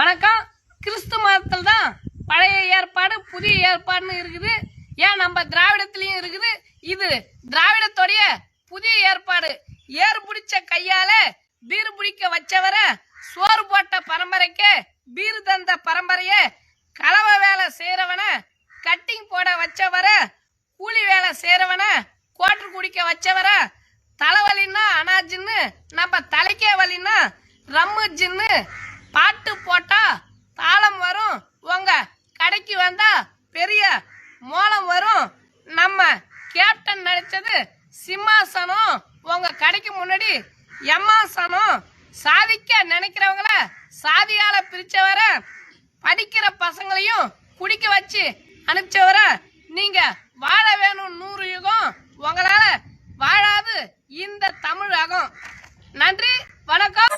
வணக்கம். கிறிஸ்து மதத்தில் தான் பழைய ஏற்பாடு புதிய ஏற்பாடுன்னு இருக்குது. ஏன் நம்ம திராவிடத்திலையும் இருக்குது? இது திராவிடத்துடைய புதிய ஏற்பாடு. ஏறு பிடிச்ச கையால பீர் பிடிக்க வச்சவரை சோறு போட்ட பரம்பரைக்கு பீர் தந்த பரம்பரைய கலவை வேலை செய்கிறவன கட்டிங் போட வச்சவர கூலி வேலை செய்கிறவன கோட்டு குடிக்க வச்சவர தலைவலின்னா அனாஜின்னு நம்ம தலைக்கே வலின்னா ரம்மு ஜின்னு பாட்டு போட்டா தாளம் வரும் உங்க கடைக்கு வந்தா பெரிய மோளம் வரும் நம்ம கேப்டன் நடிச்சது சிம்மாசனம். உங்க கடைக்கு முன்னாடி எம்மாசனம். சாதிக்க நினைக்கிறவங்கள சாதியால பிரிச்சவர படிக்கிற பசங்களையும் குடிக்க வச்சு அனுப்பிச்சவர நீங்க வாழ வேணும் நூறு யுகம். உங்களால வாழாது இந்த தமிழகம். நன்றி வணக்கம்.